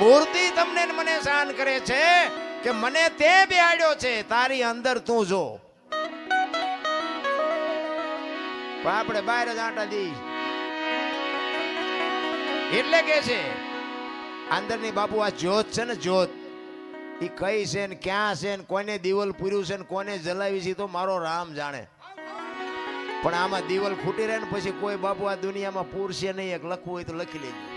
મૂર્તિ તમને મને શાન કરે છે કે મને તે બેહાડ્યો છે, તારી અંદર તું જો. પણ આપણે બહાર જ આંટા દી એટલે કે છે, અંદરની બાપુ આ જ્યોત છે ને જ્યોત એ કઈ છે ને ક્યાં છે ને કોને દીવલ પૂર્યું છે ને કોને જલાવી છે તો મારો રામ જાણે. પણ આમાં દિવલ ખૂટી રહે ને પછી કોઈ બાપુ આ દુનિયામાં પૂરશે નહીં, એક લખવું હોય તો લખી લેજો.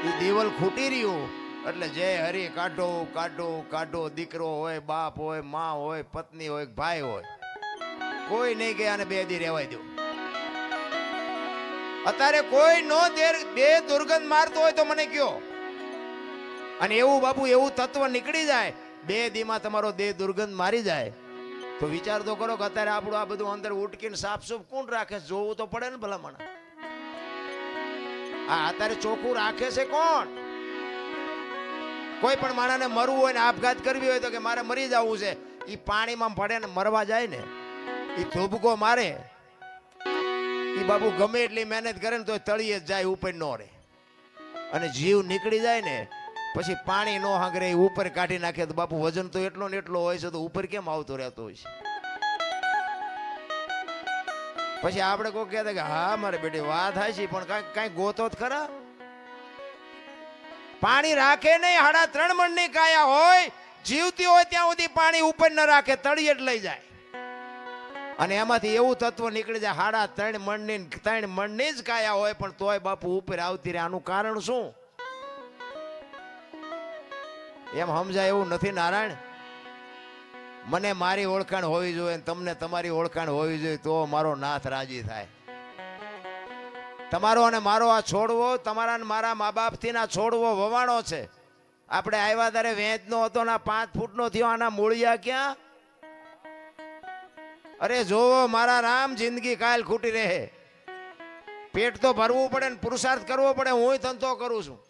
એ દેવલ ખૂટી રહ્યું. એટલે જય હરી, કાઢો કાઢો કાઢો, દીકરો હોય, બાપ હોય, માં હોય, પત્ની હોય, ભાઈ હોય. કોઈ નહીં કે આને બે દી રહેવાય દો અત્યારે કોઈ નો બે દુર્ગંધ મારતો હોય તો મને કયો. અને એવું બાપુ, એવું તત્વ નીકળી જાય, બે દીમાં તમારો દેહ દુર્ગંધ મારી જાય. તો વિચાર તો કરો કે અત્યારે આપણું આ બધું અંદર ઉટકીને સાફ સુફ કોણ રાખે? જોવું તો પડે ને ભલામણ. આ અત્યારે ચોખ્ખું રાખે છે કોણ? કોઈ પણ માણસને મરવું હોય ને આપઘાત કરવી હોય તો કે મારે મરી જવું છે એ પાણીમાં પડે ને મરવા જાય ને એ ધોબકો મારે એ બાપુ ગમે એટલી મહેનત કરે ને તો તળીએ જ જાય, ઉપર નો રહે. અને જીવ નીકળી જાય ને, પછી પાણી નો હાંગરે ઉપર કાઢી નાખે તો બાપુ વજન તો એટલો ને એટલો હોય છે તો ઉપર કેમ આવતો રહેતો હોય છે? પછી આપણે કોઈ કહેતા કે, હા, મારે બેટી, વાત થાય છે પણ કાંઈક કાંઈ ગોતો જ ખરા? પાણી રાખે નહીં, હાડા ત્રણ મણની કાયા હોય, જીવતી હોય ત્યાં સુધી પાણી ઉપર ન રાખે, તળિયે લઈ જાય. અને એમાંથી એવું તત્વ નીકળી જાય, હાડા ત્રણ મણની ત્રણ મણની જ કાયા હોય, પણ તોય બાપુ ઉપર આવતી રહે. આનું કારણ શું? એમ સમજાય એવું નથી નારાયણ? મને મારી ઓળખાણ હોવી જોઈએ તમને તમારી ઓળખાણ હોવી જોઈએ તો મારો નાથ રાજી થાય. તમારો અને મારો આ છોડવો, તમારા મારા મા બાપથી ના છોડવો વવાણો છે. આપણે આવ્યા ત્યારે વેચનો હતો ના પાંચ ફૂટનો થયો, આના મૂળિયા ક્યાં? અરે જોવો, મારા રામ જિંદગી કાલ ખૂટી રહે. પેટ તો ભરવું પડે ને પુરુષાર્થ કરવો પડે હું ધંધો કરું છું.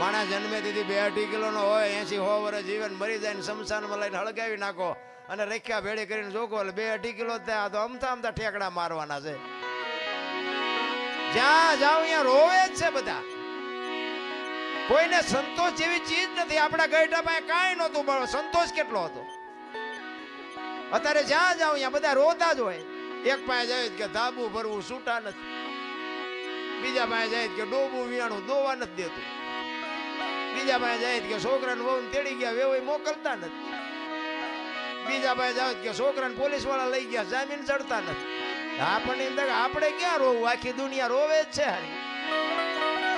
માણસ જન્મે દીધી બે અઢી કિલોનો હોય એસી હો વર્ષ જીવન મરી જાય ને શમશાનમાં લઈને હળગાવી નાખો અને રેખ્યા ભેળી કરીને જોકો એટલે બે અઢી કિલો ત્યાં આ તો અમતા અમતા ઠેકડા મારવાના છે. જ્યાં જાઓ અહીંયા રોવે જ છે બધા. કોઈને સંતોષ જેવી ચીજ નથી. આપણા ગઈઢા પાસે કાંઈ નહોતું, પણ સંતોષ કેટલો હતો? અત્યારે જ્યાં જાઓ અહીંયા બધા રોતા જ હોય. એક પાસે જાય કે ધાબુ ભરવું છૂટા નથી. બીજા પાસે જાય કે ડોબું વિયાણું દોવા નથી દેતું. બીજા પાસે જાય કે છોકરાને વહુ તેડી ગયા વેવાઈ મોકલતા નથી. બીજા પાસે જાવ કે છોકરાને પોલીસવાળા લઈ ગયા, જામીન ચડતા નથી. આપણને એમ આપણે ક્યાં રોવું? આખી દુનિયા રોવે જ છે હારી.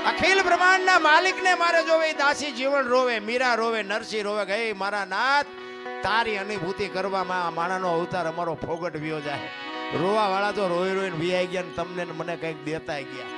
અખિલ બ્રહ્માંડના માલિકને મારે જોવે દાસી જીવન રોવે, મીરા રોવે, નરસિંહ રોવે, કે મારા નાથ, તારી અનુભૂતિ કરવામાં માણાનો અવતાર અમારો ફોગટ વ્યો જાય. રોવા વાળા તો રોઈ રોઈને વિયાઈ ગયા ને તમને મને કંઈક દેતા ગયા.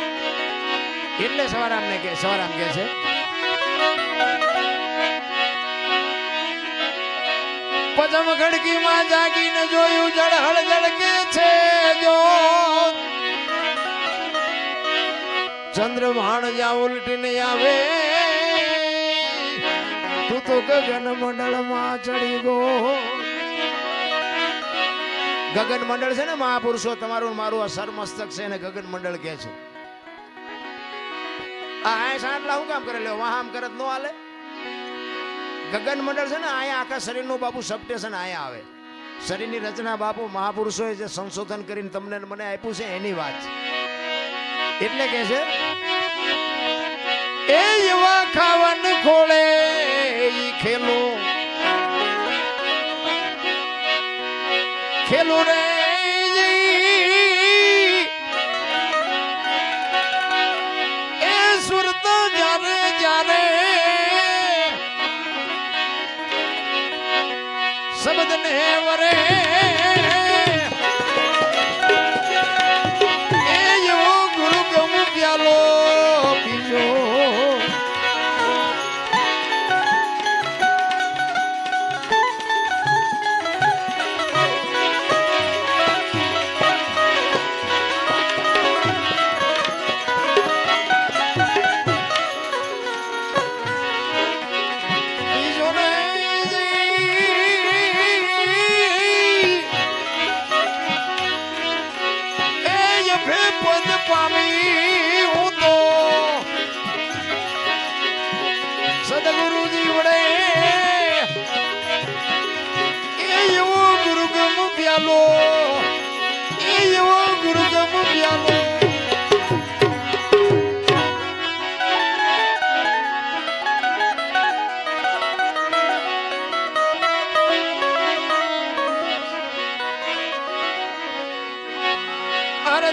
એટલે સવારામ ને કે સવારામ કે છે. પદમ ખડકીમાં જાગીને જોયું જળહળ જળકે છે જો. ચંદ્રભાણ જા ઉલટીને આવે, તું તો ગગન મંડળમાં ચડી ગો. ગગન મંડળ છે ને મહાપુરુષો, તમારું મારું આ સરમસ્તક છે ને ગગન મંડળ કે છે. આય સાંટલા ગગન મંડળ છે ને અહીંયા આખા શરીરનું બાપુ સબસ્ટેશન અહીંયા આવે. શરીરની રચના બાપુ મહાપુરુષોએ જે સંશોધન કરીને તમને મને આપ્યું છે એની વાત. એટલે કે છે, એ એવા ખાવન ખોળે ખેલો. ખેલું રે ને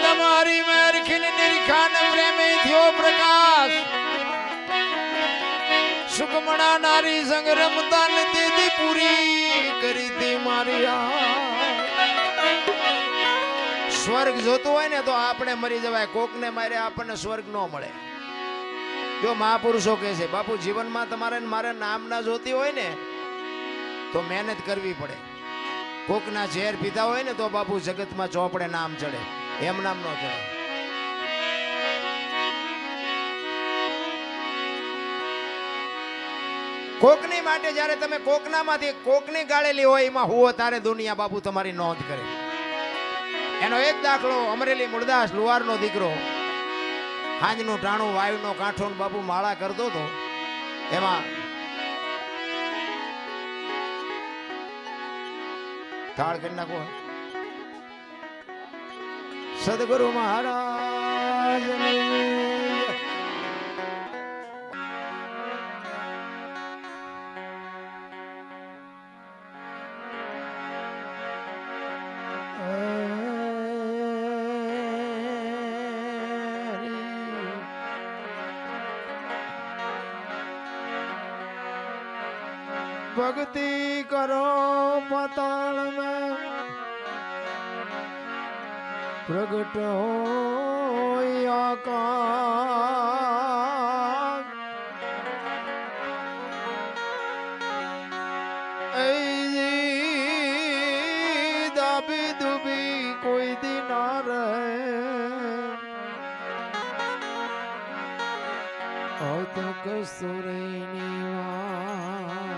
તમારી મેર ખીલ નિરખાન પ્રેમી થયો પ્રકાશ. સુકમણા નારી સંગ રમતા ને દીદી પૂરી કરી દી મારી સ્વર્ગ જોતું હોય ને તો આપણે મરી જવાય. કોકને મારે આપણને સ્વર્ગ ન મળે. જો મહાપુરુષો કહે છે, બાપુ, જીવનમાં તમારે ને મારે નામ ના જોતી હોય ને, તો મહેનત કરવી પડે. કોકના ઝેર પીતા હોય ને તો બાપુ જગતમાં ચોપડે નામ ચડે. એમ નામ નો જણાય. કોકની માટે જ્યારે તમે કોકનામાંથી કોકની ગાળેલી હોય, એમાં હુઓ તારે દુનિયા બાપુ તમારી નોંધ કરે. એનો એક દાખલો અમરેલી મુળદાસ લુવારનો દીકરો. હાંજનું ટાણું વાયુનો કાંઠો બાપુ માળા કરતો હતો. એમાં થાળ કરી નાખો. સદગુરુ મહારાજ ભક્તિ કરો પતાળ में પ્રગટ આકા દાબી દુબી કોઈ દી ના રહે. અતક સુરેની વા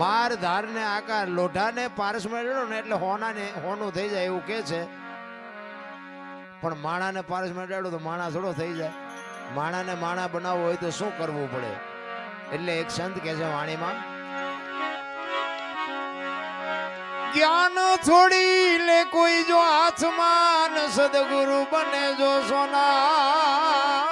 માર ધારને આકાર, લોઢાને પારસ મેળવ્યો ને એટલે હોનાને, હોનું થઈ જાય એવું કે છે. પણ માણાને પારસ મેળવ્યો તો માણા થોડો થઈ જાય. માણાને માણા બનાવવો હોય તો શું કરવું પડે? એટલે એક સંત કહે છે વાણીમાં, જ્ઞાન છોડી લે કોઈ જો હાથમાં સદગુરુ બને જો સોનાર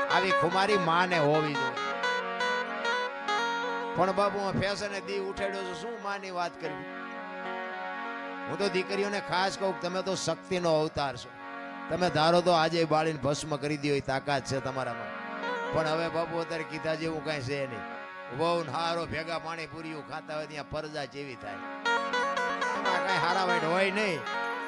આવી ખુમારી માને હોવી જોઈએ. પણ બાપુ, હું ફેશને દી ઉઠાડ્યો છું, શું માની વાત કરવી? હું તો દીકરીઓને ખાસ કહું તમે તો શક્તિનો અવતાર છો. તમે ધારો તો આજે બાળીને ભસ્મ કરી દો તાકાત છે તમારામાં. પણ હવે બાપુ અત્યારે કીધા જેવું કાંઈ છે નહીં. વહુ હારો ભેગા પાણી પૂરીઓ ખાતા હોય, ત્યાં પરજા જેવી થાય. કાંઈ હારા વાઈટ હોય નહીં.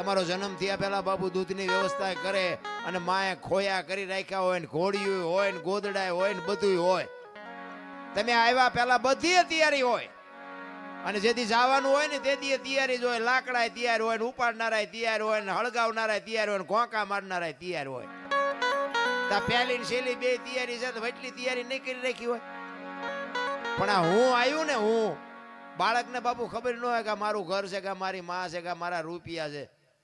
તમારો જન્મ થયા પહેલા બાપુ દૂધની વ્યવસ્થા કરે અને માએ ખોયા કરી રાખ્યા હોય ને ઘોડિયું હોય ને ગોદડાય હોય ને બધું હોય. તમે આવ્યા પહેલા બધી તૈયારી હોય. અને જેથી જવાનું હોય ને તેથી તૈયારી જ હોય. લાકડા તૈયાર હોય ને ઉપાડનારા તૈયાર હોય ને હળગાવનારા તૈયાર હોય ને ઘોંકા મારનારા તૈયાર હોય. તા પહેલી ને છેલ્લી બે તૈયારી છે તો એટલી તૈયારી નહીં કરી રાખી હોય. પણ આ હું આવ્યું ને હું, બાળકને બાપુ ખબર ન હોય કે મારું ઘર છે કે મારી માં છે કે મારા રૂપિયા છે.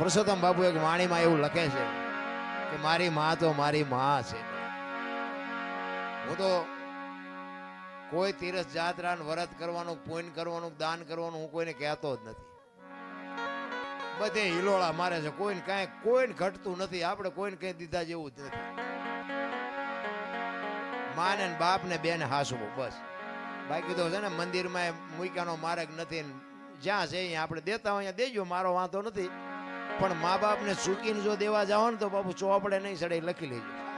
પુરુષોત્તમ બાપુ એક વાણીમાં એવું લખે છે કે મારી માં તો મારી માં છે. હું તો કોઈ તીરથ જાત્રા ને વ્રત કરવાનું પૂન કરવાનું, દાન કરવાનું હું કોઈને કહેતો જ નથી. બધે હિલોળા મારે છે. કોઈને કાંઈ, કોઈને ઘટતું નથી. આપણે કોઈને કઈ દીધા જેવું જ નથી. માને ને બાપ ને બેન હાસવું, બસ. બાકી તો છે ને મંદિરમાં મૂક્યાનો માર્ગ નથી જ્યાં છે અહીંયા આપણે દેતા હોય અહીંયા દેજો, મારો વાંધો નથી. પણ મા બાપને ચૂકીને જો દેવા જાઓ ને તો બાપુ ચોપડે નહીં સડે લખી લેજો.